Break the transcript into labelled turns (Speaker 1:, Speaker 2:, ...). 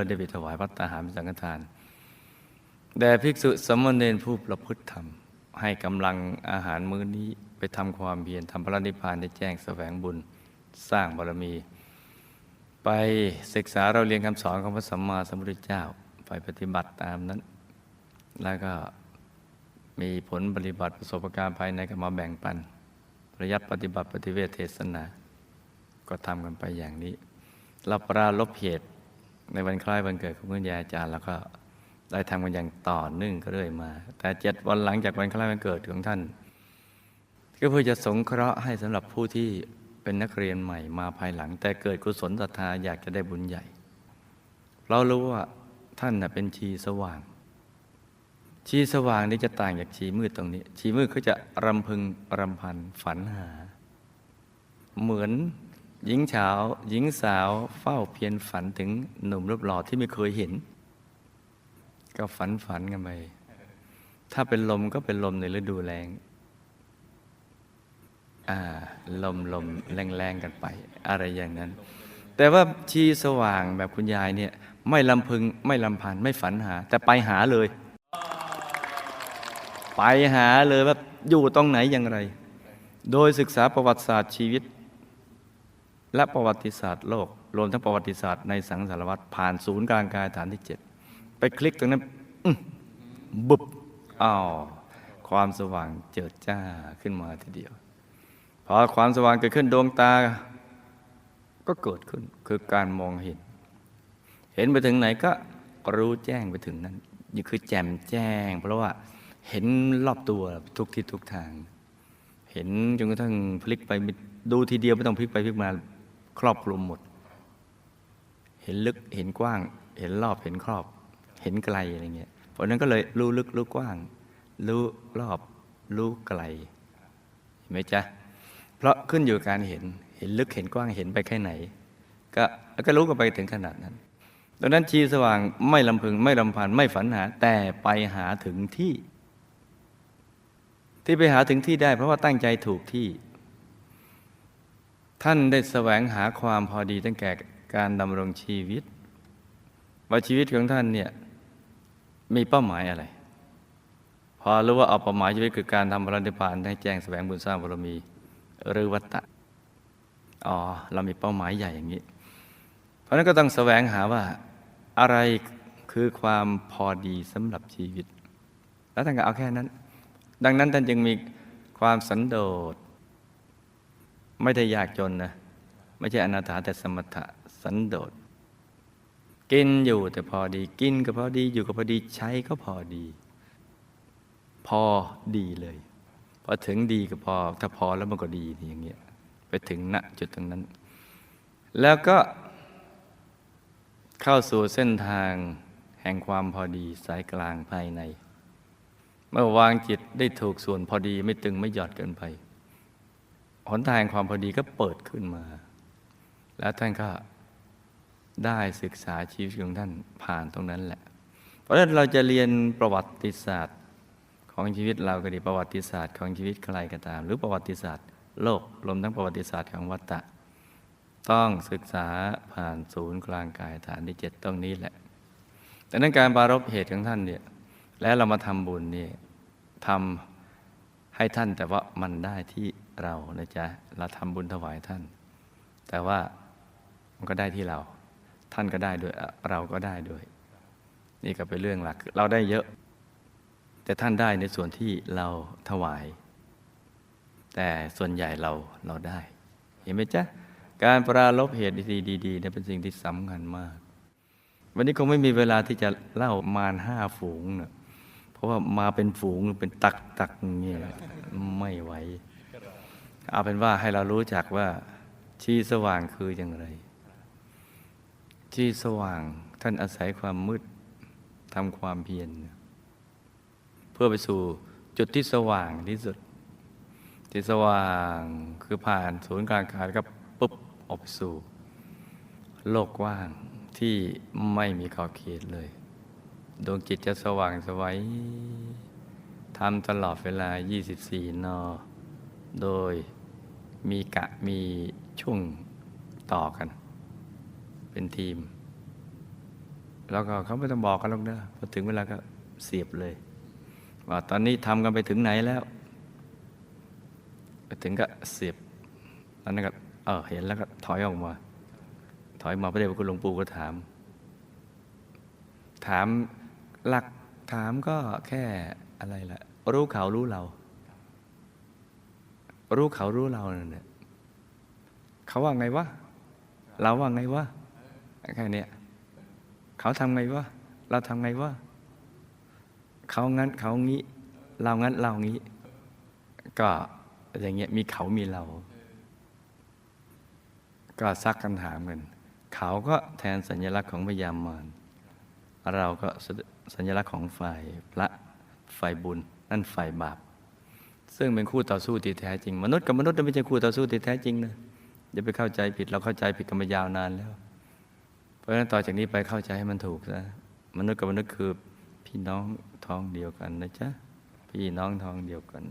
Speaker 1: เราได้ไปถวายพัตตาหารเป็นสังฆทาน แด่ภิกษุสมณเณรผู้ประพฤติธรรม ให้กำลังอาหารมื้อนี้ไปทำความเพียรทำพระนิพพานได้แจ้งแสวงบุญสร้างบารมี ไปศึกษาเราเรียนคำสอนของพระสัมมาสัมพุทธเจ้า ไปปฏิบัติตามนั้น แล้วก็มีผลปฏิบัติประสบการณ์ภายในก็มาแบ่งปันประยัดปฏิบัติปฏิเวทเทศนา ก็ทำกันไปอย่างนี้เราปราลบเหตุ ในวันคล้ายวันเกิดของคุณยายอาจารย์ แล้วก็ได้ทำกันอย่างต่อเนื่องก็เรื่อยมา แต่เจ็ดวันหลังจากวันคล้ายวันเกิดของท่าน ก็เพื่อจะสงเคราะห์ให้สำหรับผู้ที่เป็นนักเรียนใหม่มาภายหลัง แต่เกิดกุศลศรัทธาอยากจะได้บุญใหญ่ เรารู้ว่าท่านเป็นชีสว่าง ชีสว่างนี่จะต่างจากชีมืดตรงนี้ ชีมืดเขาจะรำพึงรำพันฝันหา เหมือน หญิงสาวหญิงสาวเฝ้าเพียรฝันถึงหนุ่มรูปหล่อที่ไม่เคยเห็น ก็ฝันฝันกันไปถ้าเป็นลมก็เป็นลมในฤดูแรงอ่าลมลมแรงแรงกันไป อะไรอย่างนั้น แต่ว่าชีสว่างแบบคุณยายเนี่ย ไม่ลำพึงไม่ลำพันไม่ฝันหา แต่ไปหาเลย ไปหาเลยว่าอยู่ตรงไหนอย่างไร โดยศึกษาประวัติศาสตร์ชีวิต และประวัติศาสตร์โลก รวมทั้งประวัติศาสตร์ในสังสารวัตรผ่านศูนย์กลางกายฐานที่เจ็ดไปคลิกตรงนั้นบุบอ้าวความสว่างเจิดจ้าขึ้นมาทีเดียวพอความสว่างเกิดขึ้นดวงตา ก็เกิดขึ้นคือการมองเห็น เห็นไปถึงไหนก็รู้แจ้งไปถึงนั้นนี่คือแจ่มแจ้ง เพราะว่าเห็นรอบตัวทุกทิศทุกทาง เห็นจนกระทั่งพลิกไปดูทีเดียวไม่ต้องพลิกไปพลิกมา ครอบคลุมหมด เห็นลึกเห็นกว้าง เห็นรอบเห็นครอบ เห็นไกลอะไรเงี้ยเพราะนั้นก็เลยรู้ลึกรู้กว้าง รู้รอบ รู้ไกลเห็นไหมจ๊ะเพราะขึ้นอยู่การเห็นเห็นลึกเห็นกว้างเห็นไปแค่ไหน ก็แล้วก็รู้กันไปถึงขนาดนั้นดังนั้นชีสว่างไม่ลำพึงไม่ลำพันไม่ฝันหา แต่ไปหาถึงที่ ที่ไปหาถึงที่ได้เพราะว่าตั้งใจถูกที่ ท่านได้แสวงหาความพอดีตั้งแต่การดำรงชีวิต ว่าชีวิตของท่านเนี่ยมีเป้าหมายอะไร พอรู้ว่าเอาเป้าหมายชีวิตคือการทำพระนิพพานให้แจ้งแสวงบุญสร้างบารมีหรือวัตตะอ๋อเรามีเป้าหมายใหญ่อย่างนี้ เพราะนั้นก็ต้องแสวงหาว่าอะไรคือความพอดีสำหรับชีวิต แล้วท่านก็เอาแค่นั้น ดังนั้นท่านจึงมีความสันโดษ ไม่ได้ยากจนนะ ไม่ใช่อนาถาแต่สมถะสันโดษ กินอยู่แต่พอดีกินก็พอดีอยู่ก็พอดีใช้ก็พอดี พอดีเลย พอถึงดีก็พอ ถ้าพอแล้วมันก็ดีอย่างเงี้ยไปถึงณจุดตรงนั้น แล้วก็เข้าสู่เส้นทางแห่งความพอดีสายกลางภายใน เมื่อวางจิตได้ถูกส่วนพอดีไม่ตึงไม่หย่อนเกินไป หนทางความพอดีก็เปิดขึ้นมา แล้วท่านก็ได้ศึกษาชีวิตของท่านผ่านตรงนั้นแหละ เพราะฉะนั้นเราจะเรียนประวัติศาสตร์ของชีวิตเราก็ดีประวัติศาสตร์ของชีวิตใครก็ตาม หรือประวัติศาสตร์โลกรวมทั้งประวัติศาสตร์ของวัฏฏะต้องศึกษาผ่านศูนย์กลางกายฐานที่เจ็ดตรงนี้แหละแต่นั้นการปารบเหตุของท่านเนี่ยแล้วเรามาทำบุญนี่ทำ ให้ท่านแต่ว่ามันได้ที่เรานะจ๊ะเราทำบุญถวายท่าน แต่ว่ามันก็ได้ที่เรา ท่านก็ได้ด้วยเราก็ได้ด้วย นี่ก็เป็นเรื่องหลัก เราได้เยอะ แต่ท่านได้ในส่วนที่เราถวาย แต่ส่วนใหญ่เราเราได้ เห็นไหมจ๊ะการปราลบเหตุดีๆเนี่ยเป็นสิ่งที่สำคัญมาก วันนี้คงไม่มีเวลาที่จะเล่ามารห้าฝูงเนะ เพราะว่ามาเป็นฝูงเป็นตักตักอย่างเงี้ยไม่ไหว เอาเป็นว่าให้เรารู้จักว่าชีสว่างคืออย่างไรชีสว่างท่านอาศัยความมืดทำความเพียรเพื่อไปสู่จุดที่สว่างที่สุด ที่สว่างคือผ่านศูนย์กลางกายก็ปุ๊บออกไปสู่ โลกว้างที่ไม่มีขอบเขตเลย ดวงจิตจะสว่างสวัยทำตลอดเวลา 24 นอ โดยมีกะมีช่วงต่อกัน เป็นทีม แล้วก็เขาไม่ต้องบอกกันหรอกนะพอถึงเวลาก็เสียบเลย ว่าตอนนี้ทำกันไปถึงไหนแล้ว ไปถึงก็เสียบตอนนั้นก็เออเห็นแล้วก็ถอยออกมา ถอยมาพระเดชพระคุณหลวงปู่ก็ถาม ถาม หลักถามก็แค่อะไรล่ะ รู้เขารู้เรา รู้เขารู้เราเนี่ยเขาว่าไงวะเราว่าไงวะแค่นี้เขาทำไงวะเราทำไงวะเขางั้นเขางี้ เรางั้นเรางี้ ก็อย่างเงี้ยมีเขามีเรา ก็ซักกันถามกัน เขาก็แทนสัญลักษณ์ของพยามมารเราก็ สัญลักษณ์ของฝ่ายพระฝ่ายบุญ นั่นฝ่ายบาป ซึ่งเป็นคู่ต่อสู้ที่แท้จริง มนุษย์กับมนุษย์ไม่ใช่คู่ต่อสู้ที่แท้จริงนะอย่าไปเข้าใจผิดเราเข้าใจผิดกันมายาวนานแล้ว เพราะฉะนั้นต่อจากนี้ไปเข้าใจให้มันถูกนะมนุษย์กับมนุษย์คือพี่น้องท้องเดียวกันนะจ๊ะพี่น้องท้องเดียวกัน